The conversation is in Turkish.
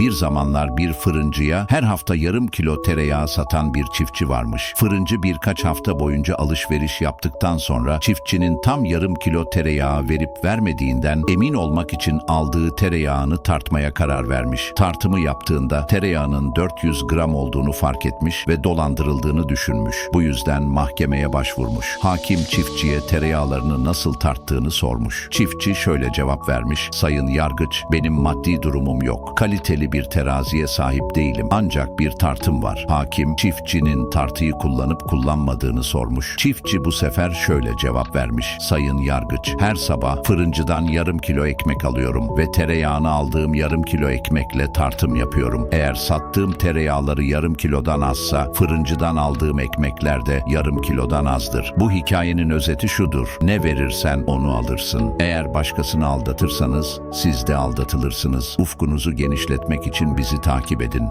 Bir zamanlar bir fırıncıya her hafta yarım kilo tereyağı satan bir çiftçi varmış. Fırıncı birkaç hafta boyunca alışveriş yaptıktan sonra çiftçinin tam yarım kilo tereyağı verip vermediğinden emin olmak için aldığı tereyağını tartmaya karar vermiş. Tartımı yaptığında tereyağının 400 gram olduğunu fark etmiş ve dolandırıldığını düşünmüş. Bu yüzden mahkemeye başvurmuş. Hakim çiftçiye tereyağlarını nasıl tarttığını sormuş. Çiftçi şöyle cevap vermiş. Sayın yargıç, benim maddi durumum yok. Kaliteli bir teraziye sahip değilim. Ancak bir tartım var. Hakim çiftçinin tartıyı kullanıp kullanmadığını sormuş. Çiftçi bu sefer şöyle cevap vermiş. Sayın yargıç, her sabah fırıncıdan yarım kilo ekmek alıyorum ve tereyağını aldığım yarım kilo ekmekle tartım yapıyorum. Eğer sattığım tereyağları yarım kilodan azsa fırıncıdan aldığım ekmekler de yarım kilodan azdır. Bu hikayenin özeti şudur. Ne verirsen onu alırsın. Eğer başkasını aldatırsanız siz de aldatılırsınız. Ufkunuzu genişletmek için bizi takip edin.